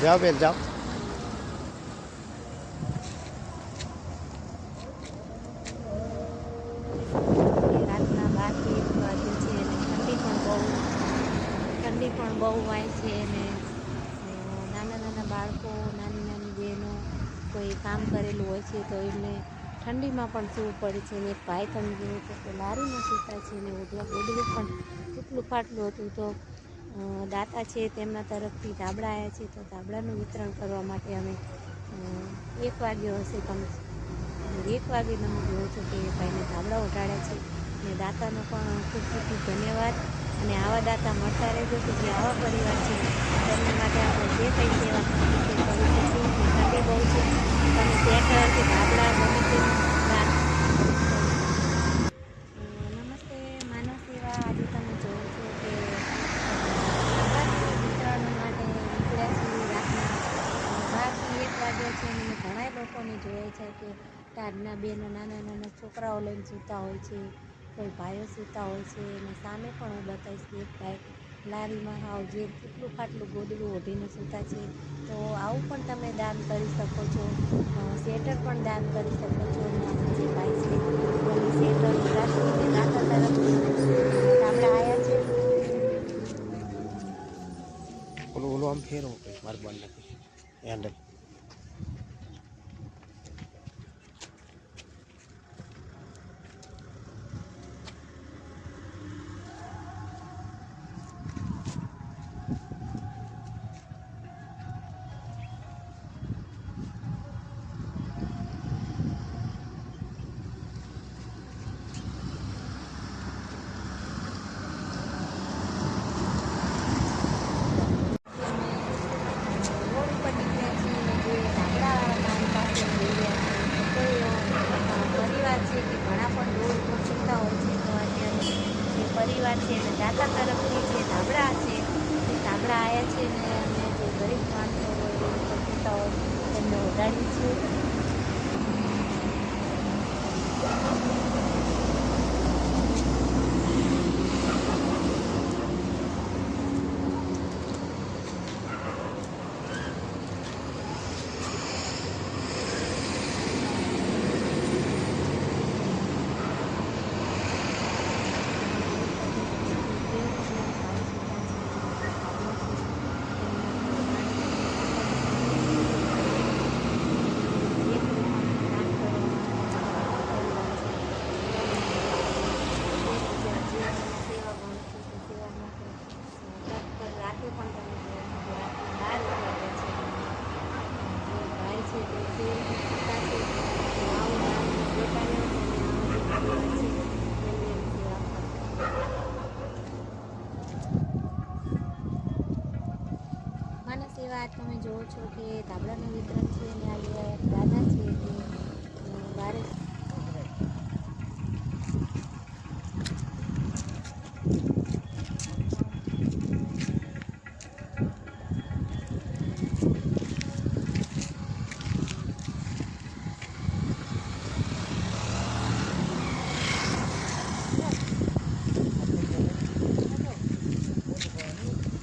જાઓ બેન જાઓ ઠંડી પણ બહુ હોય છે અને નાના નાના બાળકો નાની નાની બહેનો કોઈ કામ કરેલું હોય છે તો એમને ઠંડીમાં પણ સૂવું પડે છે અને ભાઈ તમે જેવું કે લારીમાં સૂતા છે ને ઓઢવા ગોદડું પણ તૂટલું ફાટલું હતું તો દાતા છે, તેમના તરફથી ધાબળા આવ્યા છે, તો ધાબળાનું વિતરણ કરવા માટે અમે એક વાગ્યો હશે કમ એક વાગે તમે જોઉં છો કે ભાઈને ધાબળા ઉઠાડ્યા છે. અને દાતાનો પણ ખૂબ ખૂબ ધન્યવાદ. અને આવા દાતા મળતા રહેજો કે જે આવા પરિવાર છે, તેમના માટે આપણે જે કંઈ સેવા કરવી છે કરી શકીએ ઠંડી બહુ છે તમે સ્વેટર કે ધાબળા ગમે તેનું દાન અ, નમસ્તે માનવ સેવા આજે તમે જોવો છો કે ધાબળા વિતરણ માટે નીકળ્યા છીએ રાતના બારથી એક વાગ્યા છે અને મેં ઘણા લોકોને જોયા છે કે કારના બેનો નાના નાના છોકરાઓ લઈને સૂતા હોય છે, કોઈ ભાઈઓ સૂતા હોય છે. અને સામે પણ હું બતાવીશ કે એક ભાઈ લારીમાં હાવ જે કેટલું ફાટલું ગોદડું ઓઢીને સૂતા છે. તો આવું પણ તમે દાન કરી શકો છો. સ્વેટર પણ દાન કરી શકો છો. જે ભાઈ છે ફેરવું મારે બંધ નથી હેન્ડલ રોડ ઉપર નીકળ્યા છીએ અને જે ધાબળા દાન પાસે જઈ રહ્યા છે કોઈ અ, પરિવાર છે કે ઘણા પણ રોડ ઉપર સૂતા હોય છે તો અત્યારે જે પરિવાર છે અને દાતા તરફથી જે ધાબળા છે, એ ધાબળા આવ્યા છે ને અમે જે ગરીબ માણસો હોય સૂતા હોય તેમને છીએ રાતે પણ તમે જોવો છો કે રાતના બાર વાગે છે જે ભાઈ છે તે શેરીમાં સૂતા છે તો આવું દાન દેતા રહ્યો અને આવા જે પરિવાર છે તેમને એની સેવા આજ તમે જોવો છો કે ધાબળાનું વિતરણ છે અને આ દાદા છે તે અ, બારે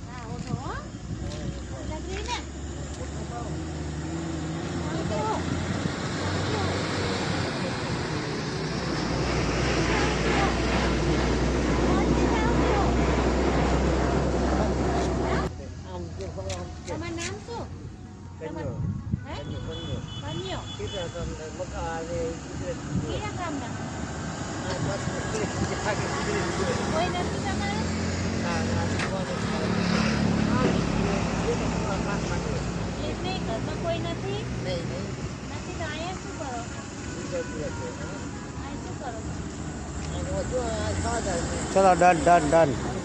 હા ઓઢો હો લગી ને આમ જો ખબર આમ કે તમારું નામ શું કંયો હે કંયો કન્યો કીધા તમને મકા આવે કીધા કયા ગામના આ પાછું કીધું કે થાકી કીધું કોઈ નથી નહીં નહીં નથી તો અહીંયા શું કરો ચલો ડન ડન ડન